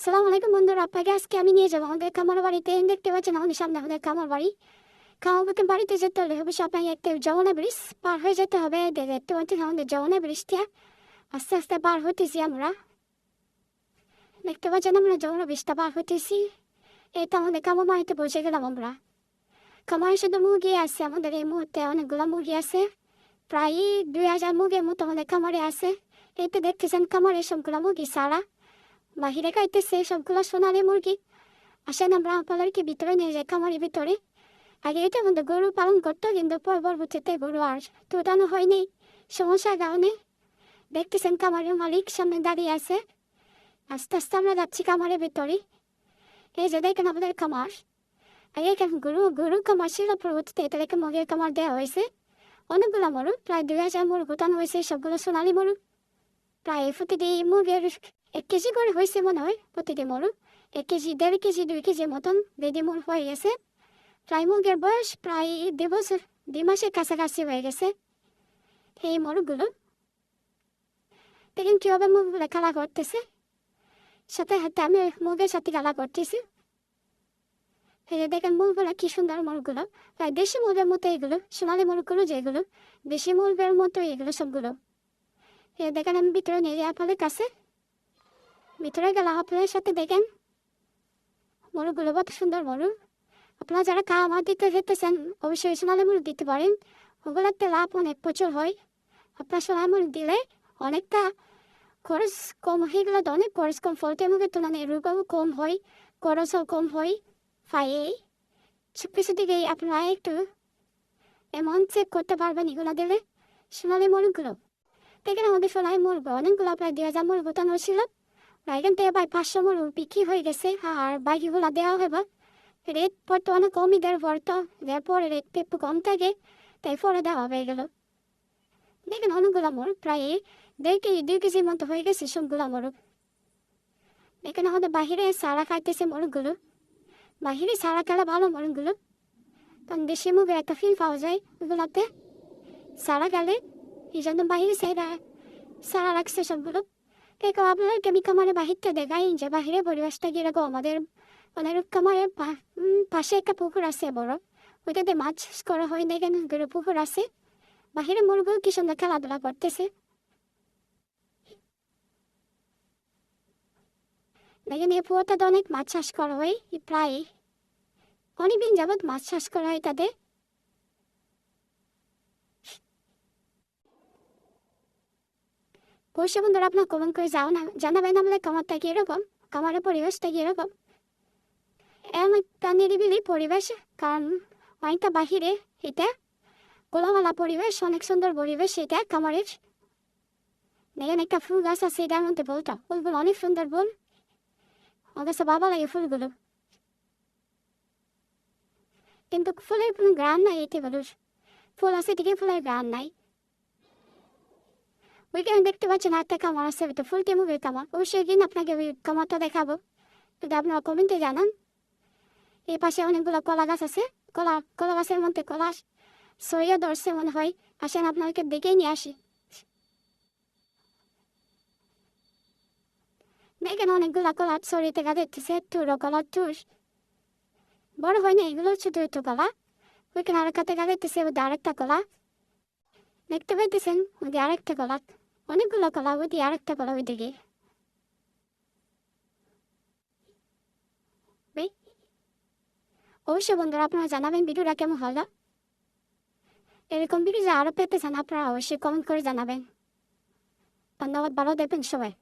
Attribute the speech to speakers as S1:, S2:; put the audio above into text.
S1: সালাম আলাইকুম বন্ধুরা আপনাকে আজকে আমি নিয়ে যাব আমাদের কামার বাড়িতে দেখতে পাচ্ছেন আমাদের সামনে আমাদের কামার বাড়ি কামার বাড়িতে যেতে হলে অবশ্যই আপনাকে একটা যমুনা ব্রিজ পার হয়ে যেতে হবে দেখতে পাচ্ছেন আমাদের যমুনা ব্রিজটা আস্তে আস্তে পার হতেছি আমরা দেখতে পাচ্ছেন আমরা যমুনা ব্রিজটা পার হতেছি এই তো আমাদের কামার বাড়িতে পৌঁছে গেলাম আমরা কামারে শুধু মুরগি আছে আমাদের এই মুহূর্তে অনেকগুলো মুরগি আছে প্রায় দুই হাজার মুরগির মতো আমাদের খামারে আছে এই তো দেখতেছেন খামারে সবগুলো মুরগি সারা বাহিরে খাইতেছে সবগুলো সোনালি মুরগি আসেন আমরা আপনাদেরকে ভিতরে নিয়ে যাই খামারের ভিতরে আগে এটা আমাদের গরু পালন করতো কিন্তু পরবর্তীতে গরু আর তোটানো হয়নি সমস্যার কারণে দেখতেছেন খামারের মালিক সামনে দাঁড়িয়ে আছে আস্তে আস্তে আমরা যাচ্ছি খামারের ভিতরে এই যে দেখেন আমাদের খামার আর এখানে গরু গরু খামার ছিল পরবর্তীতে এটাকে মুরগির খামার দেওয়া হয়েছে অনেকগুলো মরু প্রায় দুই হাজার মরু গোটানো হয়েছে সবগুলো সোনালি মরু প্রায় প্রতিদিন মুরগির এক কেজি করে হয়েছে মনে হয় প্রতিদিন মরু এক কেজি দেড় কেজি দুই কেজি মতন বেদি মরু হয়ে গেছে প্রায় মুরগির বয়স প্রায় দু বছর দুই মাসের কাছাকাছি হয়ে গেছে এই মরুগুলো দেখেন কীভাবে মুরগুলো খেলা করতেছে সাথে হাতে আমি মুরগের সাথে খেলা করতেছি এই যে দেখেন মুরগুলো কি সুন্দর মুরগুলো প্রায় দেশি মুরগের মতো এগুলো সোনালি মুরগুলো যেগুলো দেশি মুরগের মতো এগুলো সবগুলো এ দেখেন আমি ভিতরে নিয়ে যাই আপনাদের কাছে। ভিতরে গেলে, আপনাদের সাথে দেখেন। মরুগুলো কত সুন্দর, মরু। আপনারা যারা খাওয়া দিতে যেতেছেন, অবশ্যই সোনালি মুরগ দিতে পারেন। ওগুলোতে লাভ অনেক, প্রচুর হয়। আপনার সোনালি মুরগ দিলে অনেকটা খরচ কম হয়ে গেলে তো অনেক খরচ কম। ফলতে মুখের তুলনায় রোগও কম হয়, খরচও কম হয়, পায়ে। সব কিছু দিকে আপনারা একটু এমন চেক করতে পারবেন এগুলো দিলে, সোনালি মুরগগুলো দেখেন আমাদের সোনালি মুরগ অনেকগুলো আপনার দুই হাজার মুরগ উঠানো ছিল এখান থেকে প্রায় পাঁচশো মুরগ বিক্রি হয়ে গেছে, আর বাকিগুলো দেওয়া হবে। রেট বর্তমানে কমই দেওয়ার পর তো দেওয়ার পরে রেট একটু কম থাকে, তাই পরে দেওয়া হবে এগুলো দেখেন অনেকগুলো মুরগ প্রায় দেড় কেজি, দুই কেজির মতো হয়ে গেছে সবগুলো মুরগ দেখেন আমাদের বাহিরে সারা খাইতেছে মুরগগুলো বাহিরে সারা খেলে ভালো মুরগগুলো কারণ দেশি মুরগের একটা ফিল পাওয়া যায় ওগুলোতে। সারা গেলে এই জন্য বাহিরে সাইরা সারা রাখছে সবগুলো। কেউ আপনাদেরকে আমি কামারে বাহিরটা দেখাই যে বাহিরে পরিবেশটা কীরকম আমাদের পা- উম, পাশে একটা পুকুর আছে বড় ওইটাতে মাছ করা হয় দেখেন গরু পুকুর আছে বাহিরে মুরগো কি সুন্দর খেলাধুলা করতেছে দেখেন এই পুকুরটাতে অনেক মাছ চাষ করা হয় এই প্রায় অনেকদিন যাবৎ মাছ চাষ করা হয় তাদের অবশ্যই বন্ধুরা আপনার কমেন্ট করে যাও না জানাবেন আমাদের কামারটা কীরকম কামারের পরিবেশটা কীরকম এমন একটা নিরিবিলি পরিবেশ কারণ অনেকটা বাহিরে এটা গোলামালা পরিবেশ অনেক সুন্দর পরিবেশ এটা কামারের দেখেন একটা ফুল গাছ আছে এটার মধ্যে বলটা ফুলগুলো অনেক সুন্দর বল আমার কাছে ভালো লাগে ফুলগুলো কিন্তু ফুলের কোনো গ্রান নাই এতে বলুর ফুল আছে ঠিকই ফুলের গ্রান নাই ওইখানে দেখতে পাচ্ছেন একটা কামার আছে তো ফুল টেমুগের কামার অবশ্যই দিন আপনাকে ওই কামারটা দেখাবো। যদি আপনারা কমেন্টে জানান। এই পাশে অনেকগুলো কলা গাছ আছে। কলা কলা গাছের মধ্যে কলা সরিয়ে ধরছে মনে হয়। আসেন আপনাকে দেখেই নিয়ে আসি। দেখেন অনেকগুলো কলা সরিয়ে থেকে দেখতেছে টুরো কলা টুর বড় হয় না এগুলো ছোট ছোট কলা। ওইখানে আরেকটা দেখতেছে ওদের আরেকটা কলা। দেখতে পাইতেছেন? ওদের আরেকটা কলা। অনেকগুলো কলা আর একটা আরেকটা কলা ওইদিকে এই, অবশ্যই বন্ধুরা আপনারা জানাবেন ভিডিওটা কেমন হলো। এরকম ভিডিও যে আরও পেতে চান আপনারা অবশ্যই কমেন্ট করে জানাবেন। ধন্যবাদ ভালো দেখবেন সবাই।